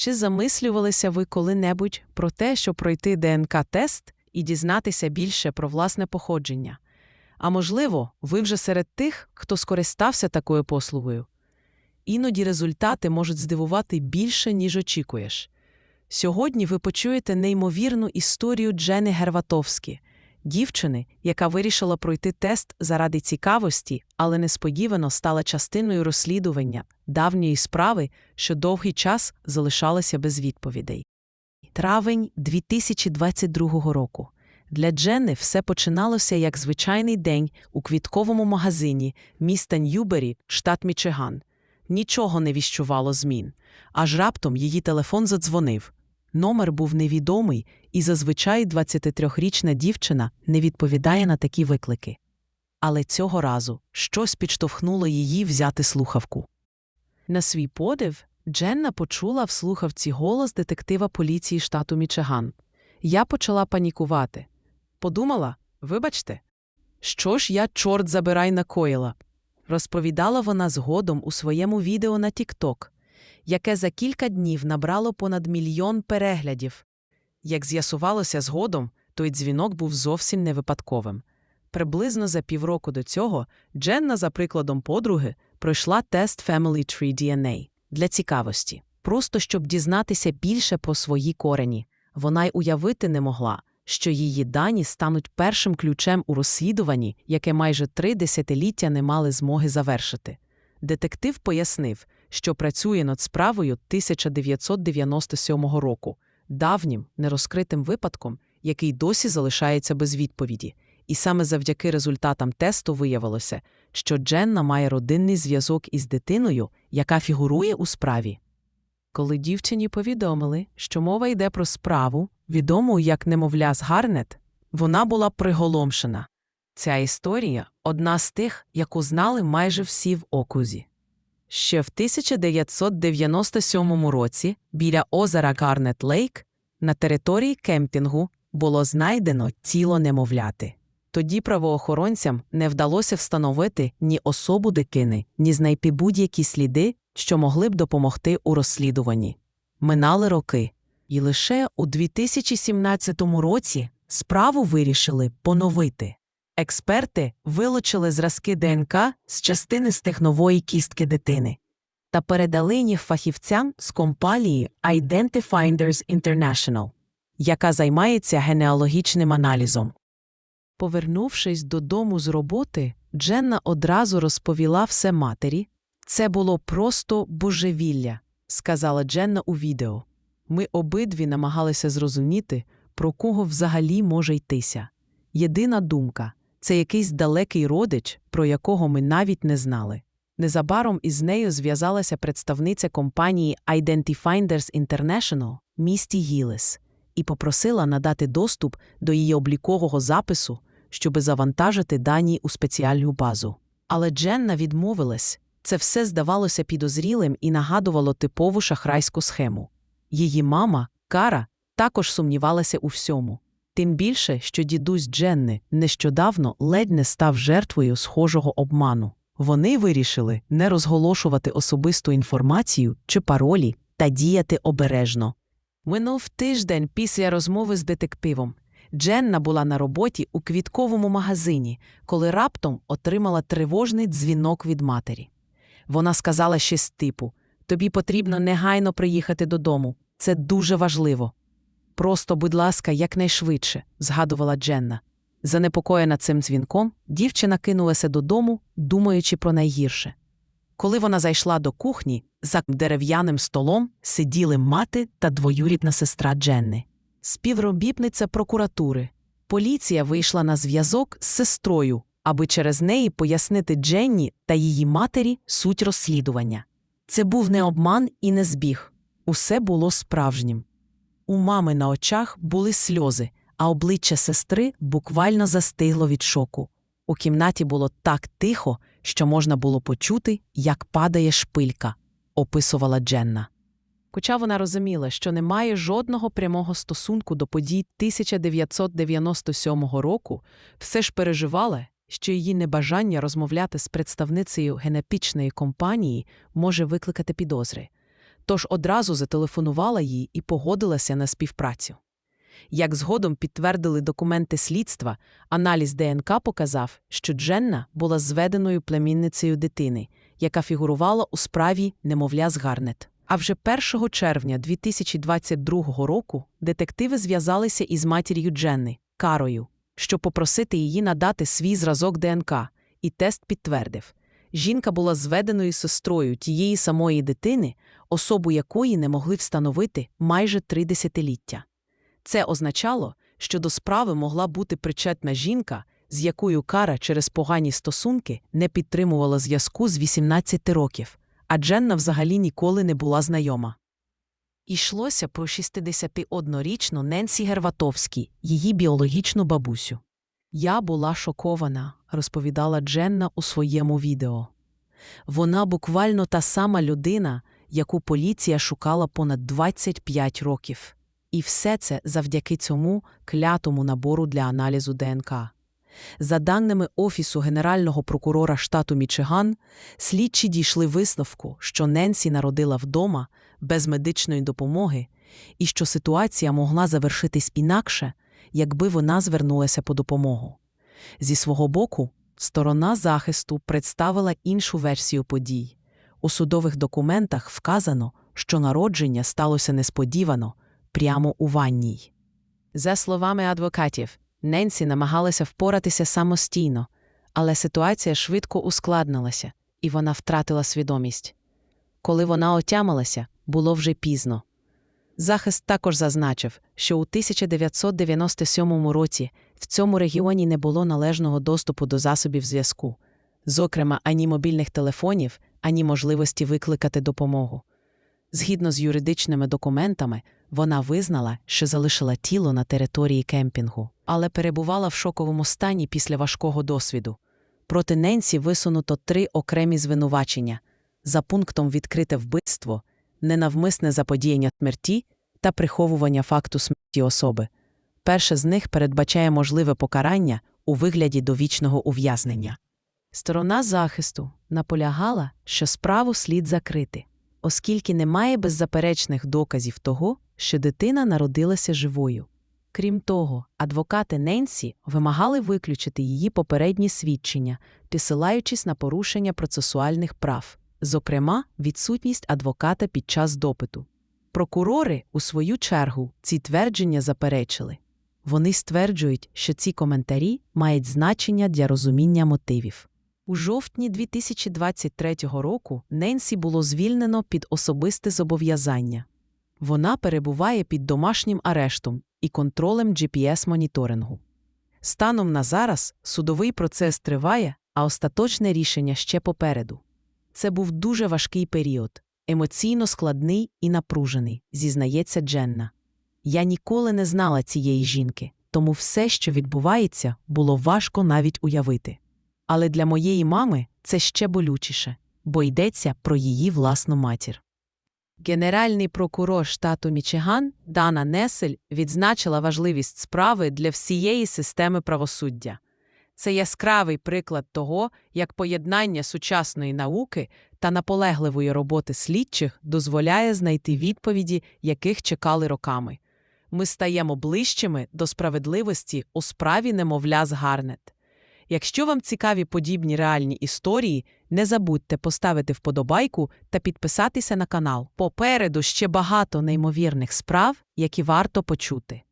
Чи замислювалися ви коли-небудь про те, щоб пройти ДНК-тест і дізнатися більше про власне походження? А можливо, ви вже серед тих, хто скористався такою послугою? Іноді результати можуть здивувати більше, ніж очікуєш. Сьогодні ви почуєте неймовірну історію Джени Герватовські, дівчини, яка вирішила пройти тест заради цікавості, але несподівано стала частиною розслідування давньої справи, що довгий час залишалася без відповідей. Травень 2022 року. Для Дженни все починалося як звичайний день у квітковому магазині міста Ньюбері, штат Мічиган. Нічого не віщувало змін. Аж раптом її телефон задзвонив. Номер був невідомий, і зазвичай 23-річна дівчина не відповідає на такі виклики. Але цього разу щось підштовхнуло її взяти слухавку. На свій подив Дженна почула в слухавці голос детектива поліції штату Мічиган. Я почала панікувати. Подумала, вибачте, що ж я, чорт забирай, накоїла? Розповідала вона згодом у своєму відео на TikTok, яке за кілька днів набрало понад мільйон переглядів. Як з'ясувалося згодом, той дзвінок був зовсім не випадковим. Приблизно за півроку до цього Дженна, за прикладом подруги, пройшла тест Family Tree DNA для цікавості, просто щоб дізнатися більше про свої корені. Вона й уявити не могла, що її дані стануть першим ключем у розслідуванні, яке майже три десятиліття не мали змоги завершити. Детектив пояснив, що працює над справою 1997 року, давнім нерозкритим випадком, який досі залишається без відповіді. І саме завдяки результатам тесту виявилося, що Дженна має родинний зв'язок із дитиною, яка фігурує у справі. Коли дівчині повідомили, що мова йде про справу, відому як немовля з Гарнет, вона була приголомшена. Ця історія одна з тих, яку знали майже всі в окузі. Ще в 1997 році біля озера Гарнет Лейк на території кемпінгу було знайдено тіло немовляти. Тоді правоохоронцям не вдалося встановити ні особу дитини, ні знайти будь-які сліди, що могли б допомогти у розслідуванні. Минали роки, і лише у 2017 році справу вирішили поновити. Експерти вилучили зразки ДНК з частини стегнової кістки дитини та передали їх фахівцям з компанії Identifinders International, яка займається генеалогічним аналізом. Повернувшись додому з роботи, Дженна одразу розповіла все матері. Це було просто божевілля, сказала Дженна у відео. Ми обидві намагалися зрозуміти, про кого взагалі може йтися. Єдина думка це якийсь далекий родич, про якого ми навіть не знали. Незабаром із нею зв'язалася представниця компанії Identifinders International місті Гілес і попросила надати доступ до її облікового запису, щоби завантажити дані у спеціальну базу. Але Дженна відмовилась. Це все здавалося підозрілим і нагадувало типову шахрайську схему. Її мама, Кара, також сумнівалася у всьому. Тим більше, що дідусь Дженни нещодавно ледь не став жертвою схожого обману. Вони вирішили не розголошувати особисту інформацію чи паролі та діяти обережно. Минув тиждень після розмови з детективом. Дженна була на роботі у квітковому магазині, коли раптом отримала тривожний дзвінок від матері. Вона сказала щось типу Тобі потрібно негайно приїхати додому. Це дуже важливо. Просто, будь ласка, якнайшвидше, згадувала Дженна. Занепокоєна цим дзвінком, дівчина кинулася додому, думаючи про найгірше. Коли вона зайшла до кухні, за дерев'яним столом сиділи мати та двоюрідна сестра Дженни. Співробітниця прокуратури. Поліція вийшла на зв'язок з сестрою, аби через неї пояснити Дженні та її матері суть розслідування. Це був не обман і не збіг. Усе було справжнім. У мами на очах були сльози, а обличчя сестри буквально застигло від шоку. У кімнаті було так тихо, що можна було почути, як падає шпилька, описувала Дженна. Хоча вона розуміла, що не має жодного прямого стосунку до подій 1997 року, все ж переживала, що її небажання розмовляти з представницею генетичної компанії може викликати підозри. Тож одразу зателефонувала їй і погодилася на співпрацю. Як згодом підтвердили документи слідства, аналіз ДНК показав, що Дженна була зведеною племінницею дитини, яка фігурувала у справі немовля з Гарнет. А вже 1 червня 2022 року детективи зв'язалися із матір'ю Дженни, Карою, щоб попросити її надати свій зразок ДНК, і тест підтвердив. Жінка була зведеною сестрою тієї самої дитини, особу якої не могли встановити майже три десятиліття. Це означало, що до справи могла бути причетна жінка, з якою Кара через погані стосунки не підтримувала зв'язку з 18 років, а Дженна взагалі ніколи не була знайома. Ішлося про 61-річну Ненсі Герватовській, її біологічну бабусю. Я була шокована, розповідала Дженна у своєму відео. Вона буквально та сама людина, яку поліція шукала понад 25 років. І все це завдяки цьому клятому набору для аналізу ДНК. За даними Офісу Генерального прокурора штату Мічиган, слідчі дійшли висновку, що Ненсі народила вдома без медичної допомоги і що ситуація могла завершитись інакше, якби вона звернулася по допомогу. Зі свого боку, сторона захисту представила іншу версію подій. У судових документах вказано, що народження сталося несподівано, прямо у ванній. За словами адвокатів, Ненсі намагалася впоратися самостійно, але ситуація швидко ускладнилася, і вона втратила свідомість. Коли вона отямилася, було вже пізно. Захист також зазначив, що у 1997 році в цьому регіоні не було належного доступу до засобів зв'язку, зокрема ані мобільних телефонів, ані можливості викликати допомогу. Згідно з юридичними документами, вона визнала, що залишила тіло на території кемпінгу, але перебувала в шоковому стані після важкого досвіду. Проти Ненсі висунуто три окремі звинувачення за пунктом відкрите вбивство, ненавмисне заподіяння смерті та приховування факту смерті особи. Перше з них передбачає можливе покарання у вигляді довічного ув'язнення. Сторона захисту наполягала, що справу слід закрити, оскільки немає беззаперечних доказів того, що дитина народилася живою. Крім того, адвокати Ненсі вимагали виключити її попередні свідчення, посилаючись на порушення процесуальних прав, зокрема, відсутність адвоката під час допиту. Прокурори, у свою чергу, ці твердження заперечили. Вони стверджують, що ці коментарі мають значення для розуміння мотивів. У жовтні 2023 року Ненсі було звільнено під особисте зобов'язання. Вона перебуває під домашнім арештом і контролем GPS-моніторингу. Станом на зараз судовий процес триває, а остаточне рішення ще попереду. Це був дуже важкий період, емоційно складний і напружений, зізнається Дженна. Я ніколи не знала цієї жінки, тому все, що відбувається, було важко навіть уявити. Але для моєї мами це ще болючіше, бо йдеться про її власну матір. Генеральний прокурор штату Мічиган Дана Несель відзначила важливість справи для всієї системи правосуддя. Це яскравий приклад того, як поєднання сучасної науки та наполегливої роботи слідчих дозволяє знайти відповіді, яких чекали роками. Ми стаємо ближчими до справедливості у справі немовля з Гарнет. Якщо вам цікаві подібні реальні історії, не забудьте поставити вподобайку та підписатися на канал. Попереду ще багато неймовірних справ, які варто почути.